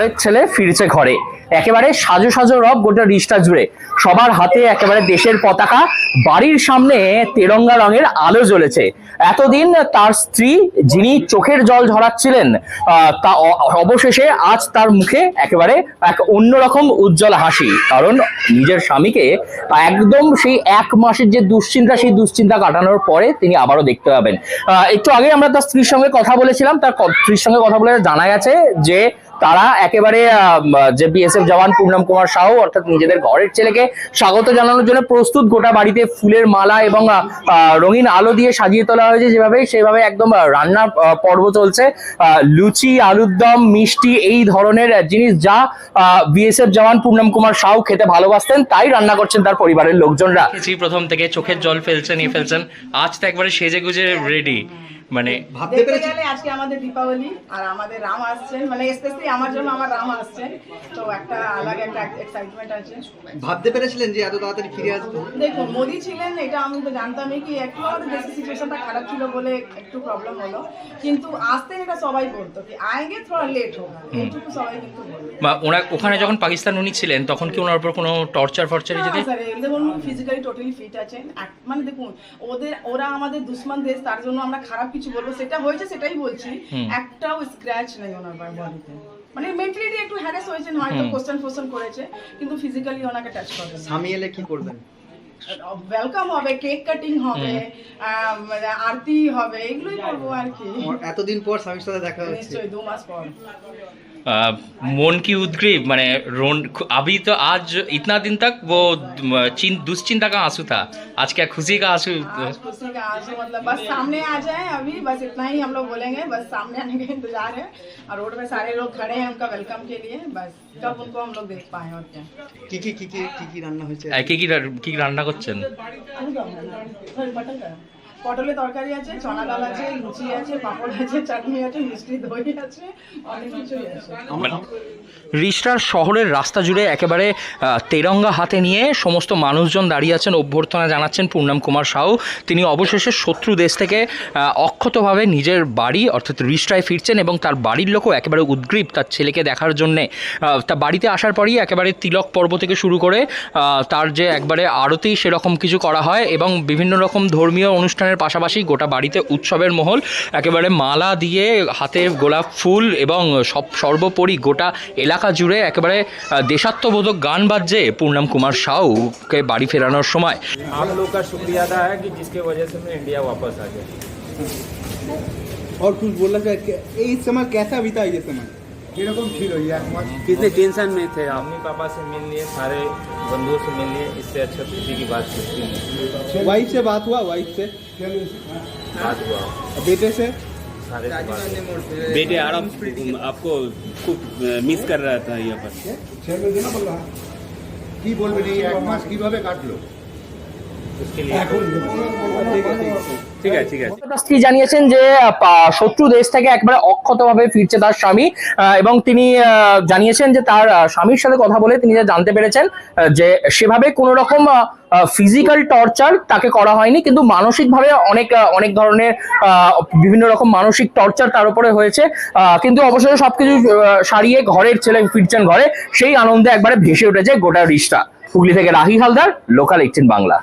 ঘরের ছেলে ফিরছে ঘরে। একেবারে সাজো সাজো রব গোটা রিস্টা জুড়ে। সবার হাতে একেবারে দেশের পতাকা, বাড়ির সামনে তেরঙ্গা রঙের আলো জ্বলেছে। এতদিন তার স্ত্রী যিনি চোখের জল ঝরাচ্ছিলেন তা অবশেষে আজ তার মুখে একেবারে এক অন্যরকম উজ্জ্বল হাসি। কারণ নিজের স্বামীকে একদম সেই এক মাসের যে দুশ্চিন্তা, সেই দুশ্চিন্তা কাটানোর পরে তিনি আবারও দেখতে পাবেন। একটু আগে আমরা তার স্ত্রীর সঙ্গে কথা বলেছিলাম। তার স্ত্রীর সঙ্গে কথা বলে জানা গেছে যে তারা একেবারে যে বিএসএফ জওয়ান পূর্ণম কুমার সাহু অর্থাৎ নিজেদের ঘরের ছেলেকে স্বাগত জানানোর জন্য প্রস্তুত গোটা বাড়িতে ফুলের মালা এবং রঙিন আলো দিয়ে সাজিয়ে তোলা হয়েছে। যেভাবে সেভাবে একদম আহ, রান্নার পর্ব চলছে। লুচি আলুর দম মিষ্টি এই ধরনের জিনিস যা বিএসএফ জওয়ান পূর্ণম কুমার সাহু খেতে ভালোবাসতেন তাই রান্না করছেন তার পরিবারের লোকজনরা। প্রথম থেকে চোখের জল ফেলছেন ই ফেলছেন। আজ তো একবারে সেজে গুজে রেডি মানে ভাবতে পেরেছি। গেলে আজকে আমাদের দীপাবলি আর আমাদের রাম আসছেন মানে স্পেশালি আমার জন্য আমার রাম আসছেন। তো একটা আলাদা একটা এক্সাইটমেন্ট আছে। ভাবতে পেরেছিলেন যে এত তাড়াতাড়ি ফিরে আসব? দেখুন মোদি ছিলেন এটা আমি তো জানতামই কি একটু আমাদের দেশের সিচুয়েশনটা খারাপ ছিল বলে একটু প্রবলেম হলো। কিন্তু আসতেন এটা সবাই বলতো কি আয়েঙ্গে থোড়া লেট হোক এইটুকু সবাই কিন্তু বা ওরা ওখানে যখন পাকিস্তান উনি ছিলেন তখন কি ওনার উপর কোনো টর্চার ফর্চারি যদি? দেখুন ফিজিক্যালি টোটালি ফিট আছেন। মানে দেখুন ওদের ওরা আমাদের দুশ্মন দেশ তার জন্য আমরা খারাপ কিছু বলব সেটা হয়েছে সেটাই বলছি। একটাও স্ক্র্যাচ নেই ওনার বডিতে মানে মেন্টালিটি একটু হ্যারাস হয়েছে হয়তো কোশ্চেন ফোশ্চেন করেছে কিন্তু ফিজিক্যালি ওনাকে টাচ করবে স্বামী এলে কি করবেন? ওয়েলকাম হবে কেক কাটিং হবে আহ, মানে আরতি হবে এগুলোই করব আর কি। এতদিন পর স্বামীর সাথে দেখা হচ্ছে। নিশ্চয়ই দু মাস পর। मन की उद्ग्रीव मैंने रोन अभी तो आज इतना दिन तक वो चिं, दुश्चिंता का आंसू था आज क्या खुशी का आंसू आज खुशी का आंसू मतलब बस सामने आ जाए अभी बस इतना ही हम लोग बोलेंगे बस सामने आने का इंतजार है और रोड पे सारे लोग खड़े हैं उनका वेलकम के लिए बस कब उनको हम लोग देख पाए और क्या কি কি কি কি কি কি রান্না হয়েছে আহ, কি কি রা- কি রান্না করছেন পটলের তরকারি আছে চনা ডাল আছে লুচি আছে পাঁপড় আছে চাটনি আছে মিষ্টি দই আছে অনেক কিছুই আছে। রিস্টার শহরের রাস্তা জুড়ে একেবারে তেরঙ্গা হাতে নিয়ে সমস্ত মানুষজন দাঁড়িয়ে আছেন অভ্যর্থনা জানাচ্ছেন পূর্ণাম কুমার সাহু। তিনি অবশেষে শত্রু দেশ থেকে অক্ষতভাবে নিজের বাড়ি অর্থাৎ রিস্টায় ফিরছেন এবং তার বাড়ির লোকও একেবারে উদ্গ্রীব তার ছেলেকে দেখার জন্যে। তার বাড়িতে আসার পরই একেবারে তিলক পর্ব থেকে শুরু করে তার যে একবারে আরতি সেরকম কিছু করা হয় এবং বিভিন্ন রকম ধর্মীয় অনুষ্ঠানের পাশাপাশি গোটা বাড়িতে উৎসবের মহল একেবারে মালা দিয়ে হাতে গোলাপ ফুল এবং সব সর্বোপরি গোটা এলাকা জুড়ে একেবারে আহ, দেশাত্মবোধক গান বাজছে পূর্ণম কুমার সাউকে বাড়ি ফেরানোর সময় आप लोग का शुक्रिया अदा है कि जिसके वजह से मैं इंडिया वापस आ गया और कुछ बोलना चाहिए इस समय कैसा बीता ये समय কিরকম ছিল এই এক মাস कितने टेंशन में थे मम्मी पापा से मिल लिए सारे बंधुओं से मिल लिए इससे अच्छा खुशी की बात कुछ भी नहीं वाइफ से बात हुआ वाइफ से बात हुआ बेटे से सारे से बात हुआ। बेटे आराम आपको खूब मिस कर रहा था यहाँ पर কি বলবেন এই এক মাস কিভাবে কাটলো उसके लिए ठीक স্ত্রী জানিয়েছেন যে শত্রু দেশ থেকে একবারে অক্ষতভাবে ফিরছে তার স্বামী এবং তিনি জানিয়েছেন যে তার স্বামীর সাথে কথা বলে তিনি যা জানতে পেরেছেন যে সেভাবে কোনো রকম ফিজিক্যাল টর্চার তাকে করা হয়নি, কিন্তু মানসিকভাবে অনেক অনেক ধরনের বিভিন্ন রকম মানসিক টর্চার তার উপরে হয়েছে কিন্তু অবশেষে সবকিছু সারিয়ে ঘরের ছেলে ফিরছেন ঘরে, সেই আনন্দে একবারে ভেসে উঠেছে গোটা রিস্টা হুগলি থেকে রাহি হালদার লোকাল এইটিন বাংলা।